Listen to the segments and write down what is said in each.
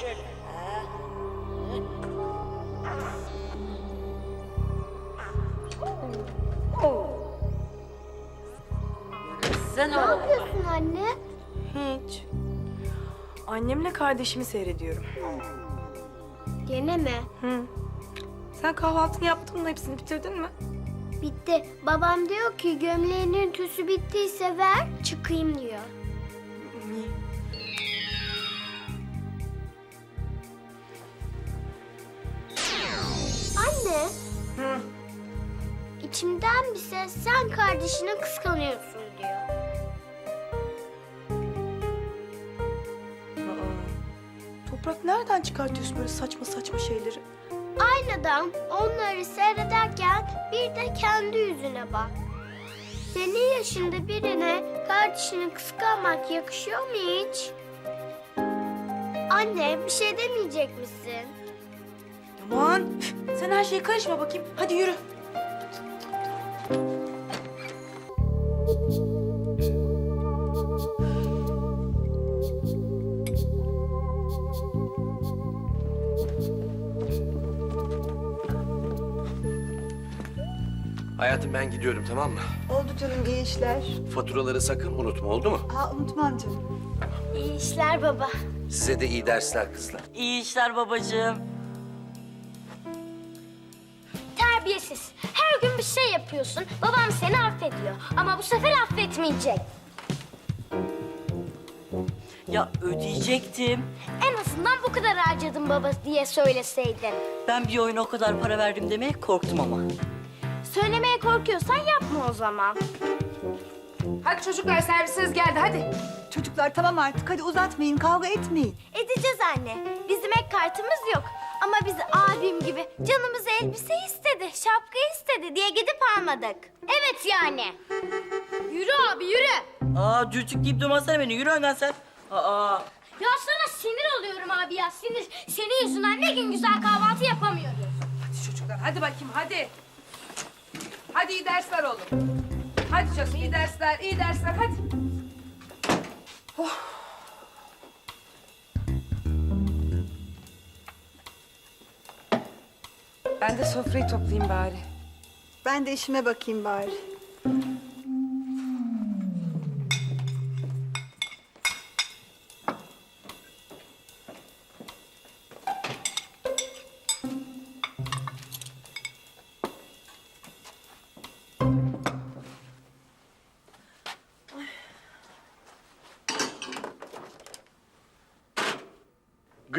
şöyle. Ha. Sen Ne yapıyorsun anne? Hiç. Annemle kardeşimi seyrediyorum. Gene mi? Hı. Sen kahvaltını yaptın mı? Hepsini bitirdin mi? Bitti. Babam diyor ki gömleğinin tüsü bittiyse ver çıkayım diyor. Sen kardeşini kıskanıyorsun diyor. Aa. Toprak nereden çıkartıyorsun böyle saçma saçma şeyleri? Aynadan onları seyrederken bir de kendi yüzüne bak. Senin yaşında birine kardeşini kıskanmak yakışıyor mu hiç? Anne bir şey demeyecek misin? Aman sen her şeye karışma bakayım. Hadi yürü. Hayatım ben gidiyorum tamam mı? Oldu canım iyi işler. Faturaları sakın unutma oldu mu? Ha unutmam canım. İyi işler baba. Size de iyi dersler kızlar. İyi işler babacığım. Terbiyesiz. Her gün bir şey yapıyorsun. Babam seni affediyor. Ama bu sefer affetmeyecek. Ya ödeyecektim. En azından bu kadar harcadım baba diye söyleseydin. Ben bir oyuna o kadar para verdim demeye korktum ama. Söylemeye korkuyorsan yapma o zaman. Hadi çocuklar servisiniz geldi hadi. Çocuklar tamam artık hadi uzatmayın kavga etmeyin. Edeceğiz anne. Bizim ek kartımız yok. Ama biz abim gibi canımız elbise istedi, şapka istedi diye gidip almadık. Evet yani. Yürü abi yürü. Aa dürtük deyip durmasana beni. Yürü önden sen. Aa. Ya sana sinir oluyorum abi ya sinir. Senin yüzünden ne gün güzel kahvaltı yapamıyoruz. Hadi çocuklar hadi bakayım hadi. Hadi iyi dersler oğlum. Hadi çocuğum iyi dersler iyi dersler hadi. Ben de sofrayı toplayayım bari. Ben de işime bakayım bari.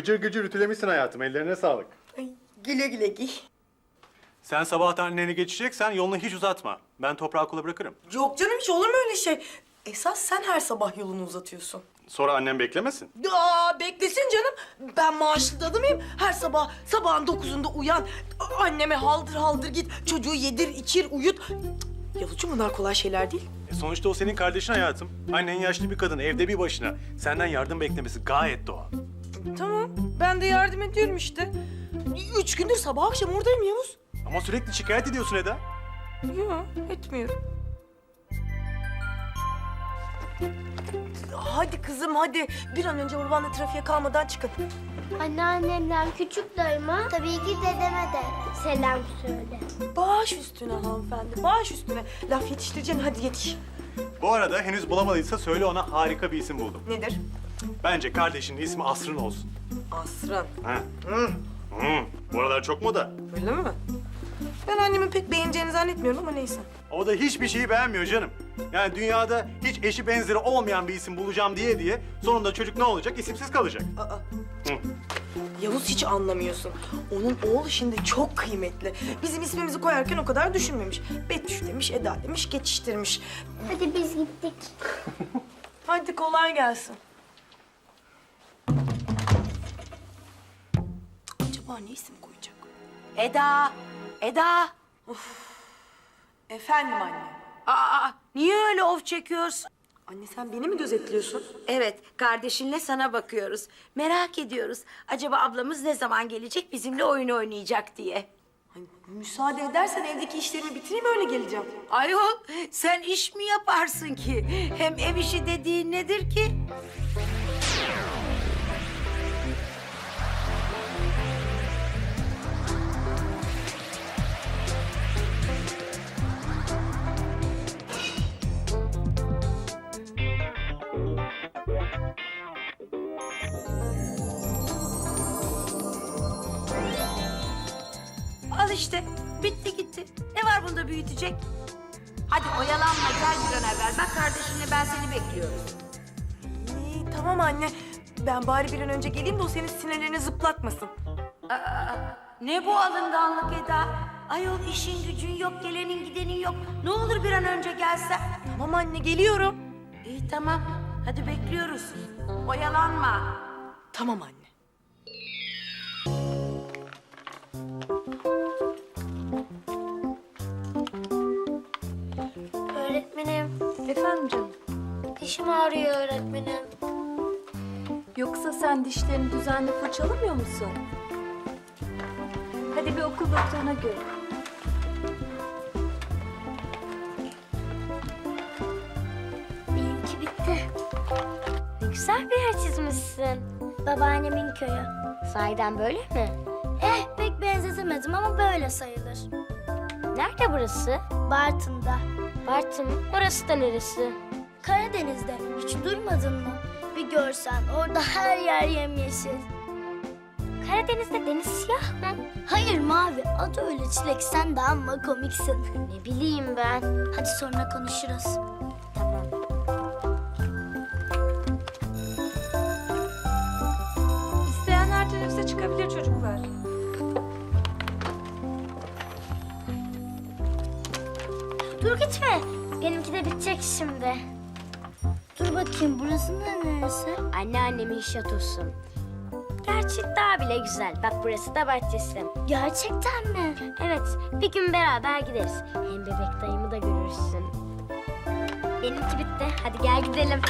Gıcır gıcır ütülemişsin hayatım. Ellerine sağlık. Ay, güle güle giy. Sen sabahtan anneni geçeceksen yolunu hiç uzatma. Ben toprağı kula bırakırım. Yok canım hiç olur mu öyle şey? Esas sen her sabah yolunu uzatıyorsun. Sonra annem beklemesin. Aa beklesin canım. Ben maaşlı dadı mıyım? Her sabah sabahın dokuzunda uyan. Anneme haldır haldır git. Çocuğu yedir, içir, uyut. Yavuzcuğum bunlar kolay şeyler değil. E sonuçta o senin kardeşin hayatım. Annen yaşlı bir kadın, evde bir başına. Senden yardım beklemesi gayet doğal. Tamam. Ben de yardım ediyorum işte. Üç gündür sabah akşam oradayım Yavuz. Ama sürekli şikayet ediyorsun Eda. Yok etmiyorum. Hadi kızım hadi. Bir an önce babanla trafiğe kalmadan çıkın. Anneannemden küçük dayıma tabii ki dedeme de selam söyle. Baş üstüne hanımefendi, baş üstüne. Laf yetiştireceksin hadi yetiş. Bu arada henüz bulamadıysa söyle ona harika bir isim buldum. Nedir? Bence kardeşinin ismi Asrın olsun. Asran. Ha. Hı. Bu aralar çok moda. Öyle mi? Ben annemin pek beğeneceğini zannetmiyorum ama neyse. O da hiçbir şeyi beğenmiyor canım. Yani dünyada hiç eşi benzeri olmayan bir isim bulacağım diye diye sonunda çocuk ne olacak? İsimsiz kalacak. Aa, Hı. Yavuz hiç anlamıyorsun. Onun oğlu şimdi çok kıymetli. Bizim ismimizi koyarken o kadar düşünmemiş. Betüş demiş, Eda demiş, geçiştirmiş. Hadi biz gittik. Hadi kolay gelsin. Acaba ne isim koyacak? Eda, Eda. Efendim anne. Aa, niye öyle of çekiyorsun? Anne sen beni mi gözetliyorsun? Evet, kardeşinle sana bakıyoruz. Merak ediyoruz. Acaba ablamız ne zaman gelecek bizimle oyun oynayacak diye. Müsaade edersen evdeki işlerimi bitireyim öyle geleceğim. Ayol, sen iş mi yaparsın ki? Hem ev işi dediğin nedir ki? Al işte. Bitti gitti. Ne var bunda büyütecek? Hadi oyalanma gel bir an evvel. Bak kardeşinle ben seni bekliyorum. İyi, tamam anne. Ben bari bir an önce geleyim de o senin sinirlerini zıplatmasın. Ne bu alınganlık Eda? Ayol işin gücün yok, gelenin gidenin yok. Ne olur bir an önce gelsen. Tamam anne geliyorum. İyi tamam. Hadi bekliyoruz. Oyalanma. Tamam anne. Öğretmenim, Efendim canım. dişim ağrıyor öğretmenim. Yoksa sen dişlerini düzenli fırçalamıyor musun? Hadi bir okul doktoruna gör. Benimki bitti. Ne güzel bir yer çizmişsin. Babaannemin köyü. Sahiden böyle mi? Benzetemedim ama böyle sayılır. Nerede burası? Bartın'da. Bartın? Orası da neresi? Karadeniz'de. Hiç duymadın mı? Bir görsen orada her yer yemyeşil. Karadeniz'de deniz siyah mı? Hayır mavi. Adı öyle Çilek. Sen de amma komiksin. ne bileyim ben. Hadi sonra konuşuruz. Tamam. İsteyenler teneffüse çıkabilir çocuklar. Dur gitme. Benimki de bitecek şimdi. Dur bakayım burası da neresi? Anneannemin şatosu. Gerçi daha bile güzel. Bak burası da bahçesi. Gerçekten mi? Evet. Bir gün beraber gideriz. Hem bebek dayımı da görürsün. Benimki bitti. Hadi gel gidelim.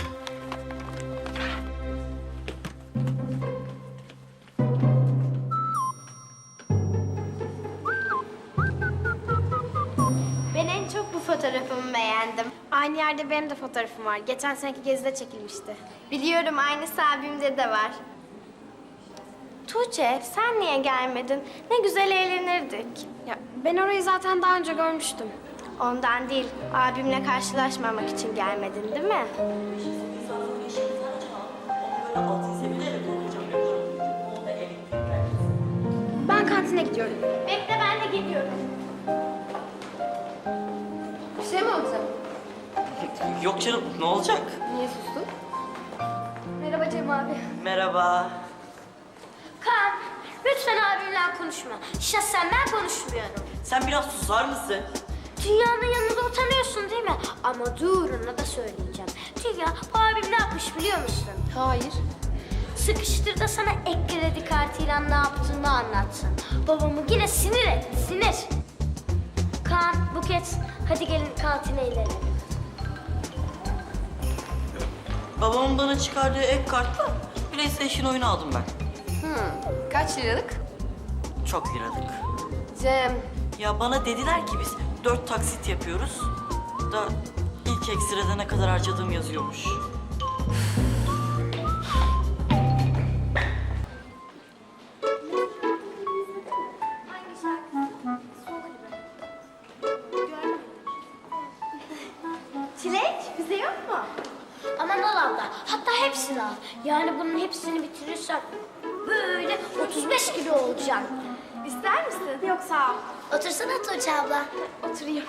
Fotoğrafımı beğendim. Aynı yerde benim de fotoğrafım var. Geçen seneki gezide çekilmişti. Biliyorum aynısı abimde de var. Tuğçe sen niye gelmedin? Ne güzel eğlenirdik. Ya ben orayı zaten daha önce görmüştüm. Ondan değil, abimle karşılaşmamak için gelmedin değil mi? Ben kantine gidiyorum. Bekle Bir şey mi olacak? Yok canım ne olacak? Niye sustun? Merhaba Cem abi. Merhaba. Kaan lütfen abimle konuşma. Şahsen ben konuşmuyorum. Sen biraz susar mısın? Dünya'nın yanında utanıyorsun değil mi? Ama dur ona da söyleyeceğim. Dünya bu abim ne yapmış biliyor musun? Hayır. Sıkıştır da sana ek kredi kartıyla ne yaptığını anlatsın. Babamı yine sinir etti, sinir. Kaan, Buket, hadi gelin kantine inelim. Babamın bana çıkardığı ek kartla PlayStation oyunu aldım ben. Kaç liralık? Çok liralık. Cem. Ya bana dediler ki biz dört taksit yapıyoruz. Da ilk ekstrada ne kadar harcadığım yazıyormuş. Otursana Tuğçe abla. Oturayım.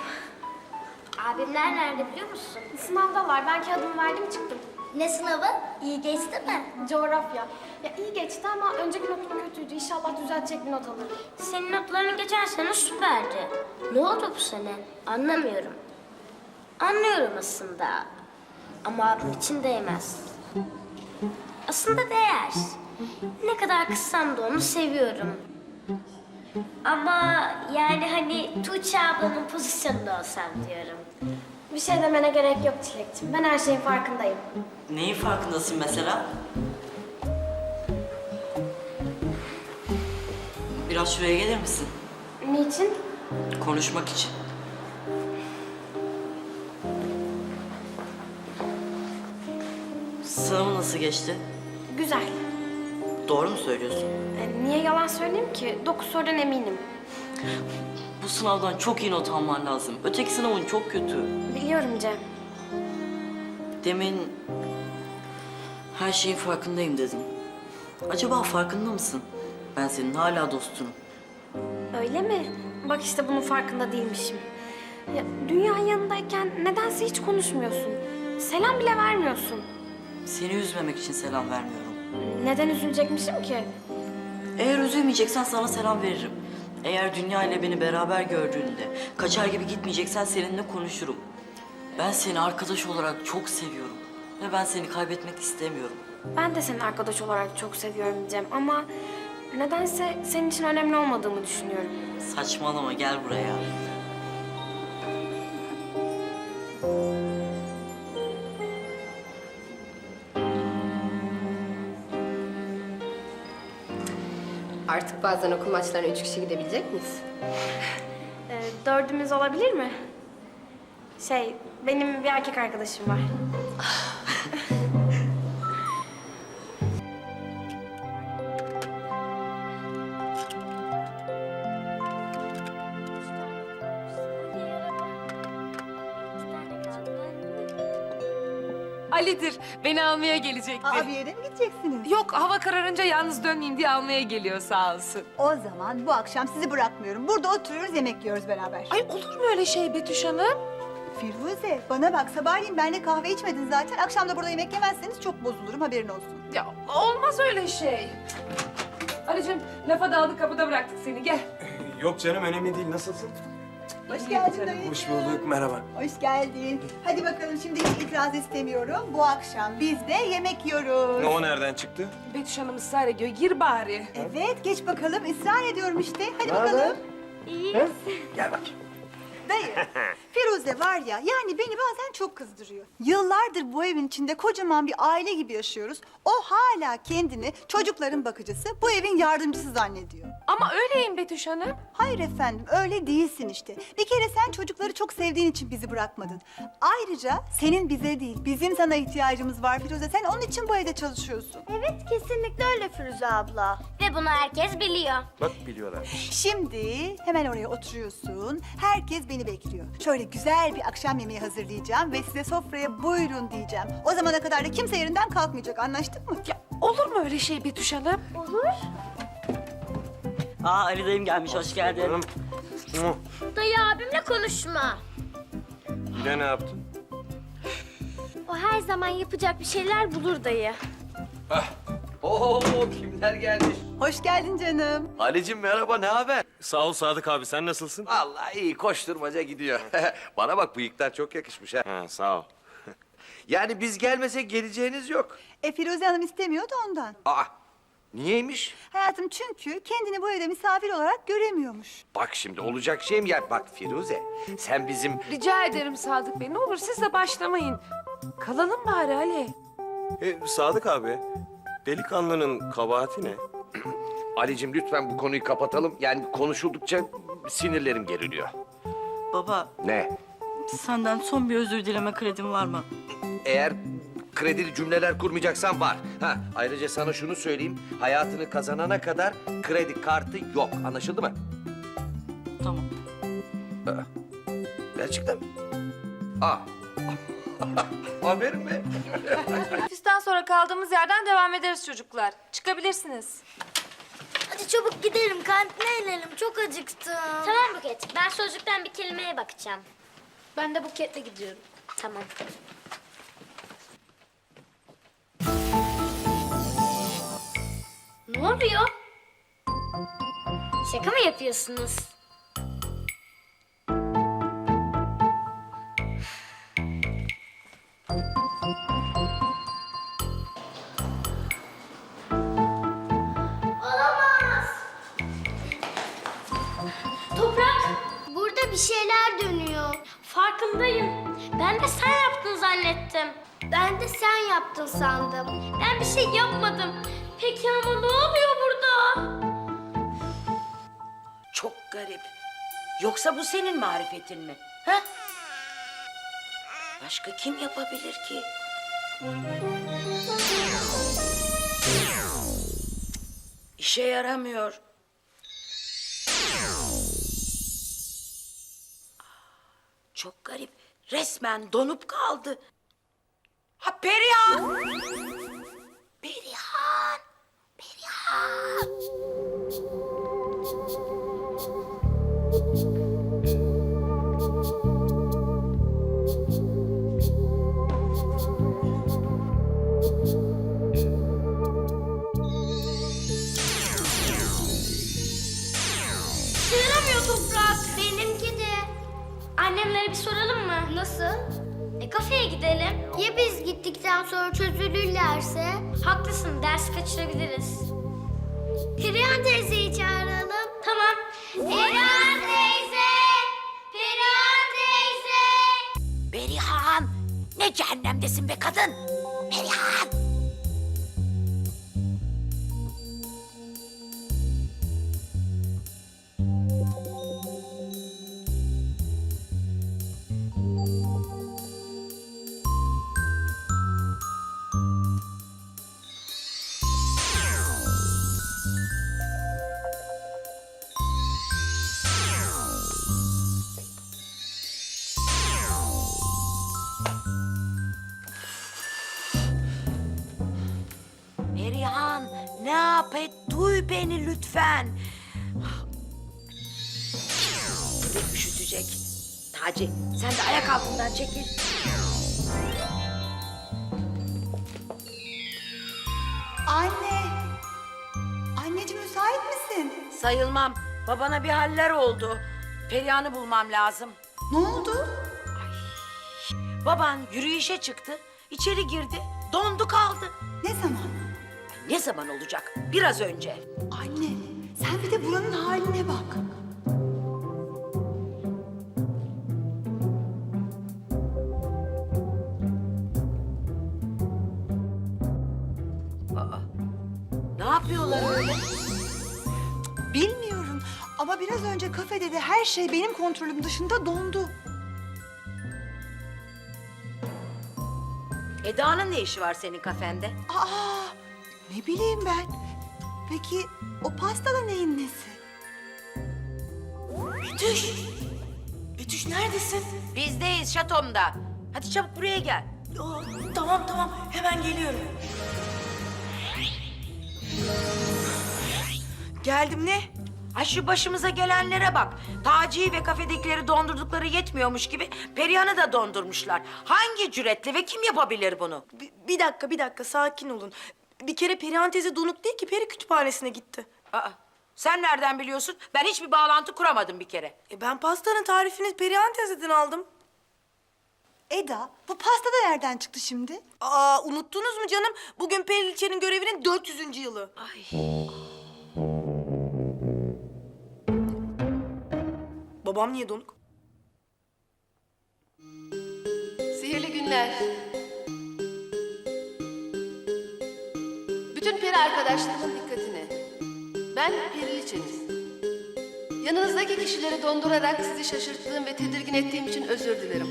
Abimler nerede biliyor musun? Sınavdalar. Ben kağıdımı verdim çıktım. Ne sınavı? İyi geçti mi? Coğrafya. Ya iyi geçti ama önceki notum kötüydü. İnşallah düzeltecek bir not alırım. Senin notların geçen sene süperdi. Ne oldu bu sene? Anlamıyorum. Anlıyorum aslında. Ama abim için değmez. Aslında değer. Ne kadar kızsam da onu seviyorum. Ama yani hani Tuğçe ablanın pozisyonunda olsam diyorum. Bir şey demene gerek yok Çilek'ciğim. Ben her şeyin farkındayım. Neyin farkındasın mesela? Biraz şuraya gelir misin? Niçin? Konuşmak için. Sınavın nasıl geçti? Güzel. Doğru mu söylüyorsun? E, niye yalan söyleyeyim ki? Dokuz sorudan eminim. Bu sınavdan çok iyi not alman lazım. Öteki sınavın çok kötü. Biliyorum Cem. Demin her şeyin farkındayım dedim. Acaba farkında mısın? Ben senin hala dostunum. Öyle mi? Bak işte bunun farkında değilmişim. Ya, dünya yanındayken nedense hiç konuşmuyorsun. Selam bile vermiyorsun. Seni üzmemek için selam vermiyorum. Neden üzülecekmişim ki? Eğer üzülmeyeceksen sana selam veririm. Eğer dünya ile beni beraber gördüğünde kaçar gibi gitmeyeceksen seninle konuşurum. Ben seni arkadaş olarak çok seviyorum. Ve ben seni kaybetmek istemiyorum. Ben de seni arkadaş olarak çok seviyorum Cem ama nedense senin için önemli olmadığımı düşünüyorum. Saçmalama gel buraya. Artık bazen okul maçlarına üç kişi gidebilecek miyiz? Ee, dördümüz olabilir mi? Şey, benim bir erkek arkadaşım var. Ali'dir. Beni almaya gelecekti. Aa, bir yere mi gideceksiniz? Yok hava kararınca yalnız dönmeyeyim diye almaya geliyor sağ olsun. O zaman bu akşam sizi bırakmıyorum. Burada oturuyoruz, yemek yiyoruz beraber. Ay olur mu öyle şey Betüş Hanım? Firuze, bana bak sabahleyin benimle kahve içmedin zaten. Akşam da burada yemek yemezseniz çok bozulurum, haberin olsun. Ya olmaz öyle şey. Ali'cim lafa daldık kapıda bıraktık seni gel. Yok canım önemli değil. Nasılsın? Hoş geldin dayı. Hoş bulduk, merhaba. Hoş geldin. Hadi bakalım şimdi hiç itiraz istemiyorum. Bu akşam biz de yemek yiyoruz. O nereden çıktı? Betüş Hanım ısrar ediyor gir bari. Evet, geç bakalım. Israr ediyorum işte. Hadi bakalım. Gel bakayım. Dayı, Firuze var ya, yani beni bazen çok kızdırıyor. Yıllardır bu evin içinde kocaman bir aile gibi yaşıyoruz. O hala kendini çocukların bakıcısı, bu evin yardımcısı zannediyor. Ama öyleyim Betüş Hanım. Hayır efendim, öyle değilsin işte. Bir kere sen çocukları çok sevdiğin için bizi bırakmadın. Ayrıca senin bize değil, bizim sana ihtiyacımız var Firuze. Sen onun için bu evde çalışıyorsun. Evet kesinlikle öyle Firuze abla. Ve bunu herkes biliyor. Bak biliyorlar. Şimdi hemen oraya oturuyorsun. Herkes beni bekliyor. Şöyle güzel bir akşam yemeği hazırlayacağım ve size sofraya buyurun diyeceğim. O zamana kadar da kimse yerinden kalkmayacak. Anlaştık mı? Ya olur mu öyle şey Betüş Hanım? Aa Ali dayım gelmiş hoş geldin. Dayı abimle konuşma. Yine ne yaptın? O her zaman yapacak bir şeyler bulur dayı. Oo kimler gelmiş? Hoş geldin canım. Ali'cim merhaba, ne haber? Sağ ol Sadık abi. Sen nasılsın? Vallahi iyi, koşturmaca gidiyor. Bana bak bıyıklar çok yakışmış ha. Ha, sağ ol. Yani biz gelmesek geleceğiniz yok. E Firuze Hanım istemiyor da ondan. Aa, niyeymiş? Hayatım çünkü kendini bu evde misafir olarak göremiyormuş. Bak şimdi olacak şey mi ya? Bak Firuze, sen bizim... Rica ederim Sadık Bey ne olur siz de başlamayın. Kalalım bari Ali. E, Sadık abi, delikanlının kabahati ne? Ali'cim lütfen bu konuyu kapatalım. Yani konuşuldukça sinirlerim geriliyor. Baba Ne? senden son bir özür dileme kredim var mı? Eğer kredili cümleler kurmayacaksan var. Ha, ayrıca sana şunu söyleyeyim. Hayatını kazanana kadar kredi kartı yok. Anlaşıldı mı? Tamam. Gerçekten mi? Aa. Haberim mi? Ofisten sonra kaldığımız yerden devam ederiz çocuklar. Çıkabilirsiniz. Hadi çabuk gidelim kantine inelim çok acıktım. Tamam Buket ben sözlükten bir kelimeye bakacağım. Ben de Buket'le gidiyorum. Tamam. Ne oluyor? Şaka mı yapıyorsunuz? Ben de sen yaptın zannettim. Ben de sen yaptın sandım. Ben bir şey yapmadım. Peki ama ne oluyor burada? Çok garip. Yoksa bu senin marifetin mi? Ha? Başka kim yapabilir ki? İşe yaramıyor. Çok garip. Resmen donup kaldı. Ha Perihan! Perihan! Perihan! Beni lütfen. Bebek üşütecek. Taci sen de ayak altından çekil. Anne. Anneciğim müsait misin? Sayılmam. Babana bir haller oldu. Perihan'ı bulmam lazım. Ne oldu? Baban yürüyüşe çıktı. içeri girdi. Dondu kaldı. Ne zaman? Ne zaman olacak? Biraz önce. Anne sen bir de buranın haline bak. Ne yapıyorlar öyle? Bilmiyorum ama biraz önce kafede de her şey benim kontrolüm dışında dondu. Eda'nın ne işi var senin kafende? Aa, ne bileyim ben. Peki o pastada neyin nesi? Betüş! Betüş neredesin? Bizdeyiz şatomda. Hadi çabuk buraya gel. Aa, tamam tamam hemen geliyorum. Geldim ne? Ay şu başımıza gelenlere bak. Taci'yi ve kafedekileri dondurdukları yetmiyormuş gibi Perihan'ı da dondurmuşlar. Hangi cüretle ve kim yapabilir bunu? Bir, bir dakika bir dakika sakin olun. Bir kere Perihan teyze donuk değil ki peri kütüphanesine gitti. Aa, sen nereden biliyorsun? Ben hiçbir bağlantı kuramadım bir kere. E ben pastanın tarifini Perihan teyzeden aldım. Eda bu pasta da nereden çıktı şimdi? Aa unuttunuz mu canım? Bugün Periliçe'nin görevinin 400. yılı. Ay. Babam niye donuk? Sihirli günler. Bütün peri arkadaşlarımın dikkatine. Ben Periliçeniz. Yanınızdaki kişileri dondurarak sizi şaşırttığım ve tedirgin ettiğim için özür dilerim.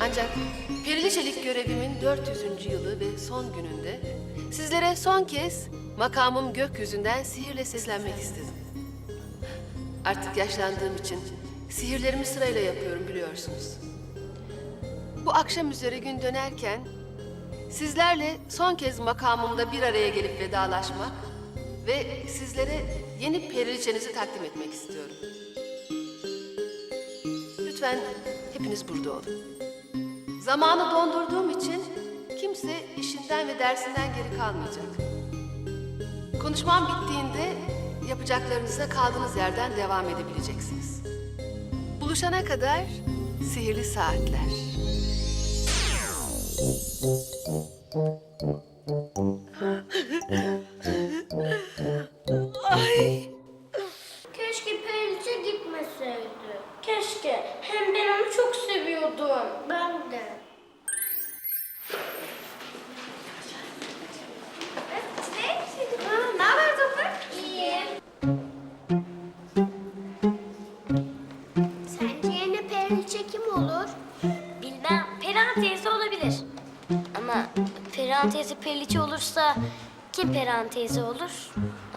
Ancak Periliçelik görevimin 400. yılı ve son gününde sizlere son kez makamım gökyüzünden sihirle seslenmek istedim. Artık yaşlandığım için sihirlerimi sırayla yapıyorum biliyorsunuz. Bu akşam üzere gün dönerken sizlerle son kez makamımda bir araya gelip vedalaşmak ve sizlere yeni periliçenizi takdim etmek istiyorum. Lütfen hepiniz burada olun. Zamanı dondurduğum için kimse işinden ve dersinden geri kalmayacak. Konuşmam bittiğinde yapacaklarınıza kaldığınız yerden devam edebileceksiniz. Buluşana kadar sihirli saatler. Keşke Periliçe gitmeseydi. Keşke. Hem ben onu çok seviyordum. Ben de. Perihan teyze Periliçe olursa kim Perihan teyze olur?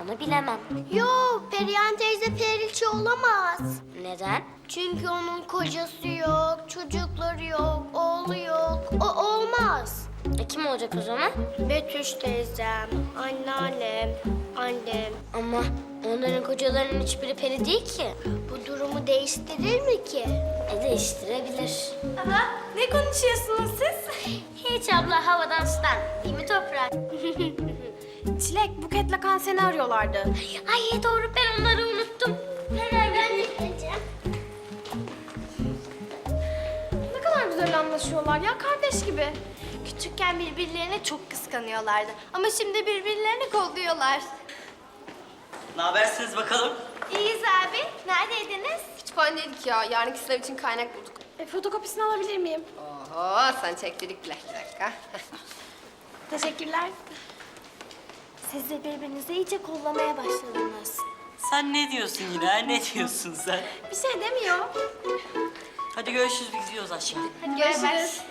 Onu bilemem. Yok, Perihan teyze Periliçe olamaz. Neden? Çünkü onun kocası yok, çocukları yok, oğlu yok. O olmaz. E kim olacak o zaman? Betüş teyzem, anneannem, annem. Ama onların kocalarının hiçbiri peri değil ki. Bu durumu değiştirir mi ki? E değiştirebilir. Baba ne konuşuyorsunuz siz? Hiç abla havadan sudan. Değil mi toprak? Çilek, Buket'le kan seni arıyorlardı. Ay doğru ben onları unuttum. Hemen ben gideceğim. güzel anlaşıyorlar ya kardeş gibi. Küçükken birbirlerine çok kıskanıyorlardı. Ama şimdi birbirlerini kolluyorlar. Ne habersiniz bakalım? İyiyiz abi. Neredeydiniz? Kütüphanedeydik ya. Yarınki sınav için kaynak bulduk. E, fotokopisini alabilir miyim? Oho sen çektirdik bile. Bir dakika. Teşekkürler. Siz de birbirinizi iyice kollamaya başladınız. Sen ne diyorsun yine? ha? Ne diyorsun sen? Bir şey demiyor. Hadi görüşürüz biz gidiyoruz aşağı. Hadi görüşürüz.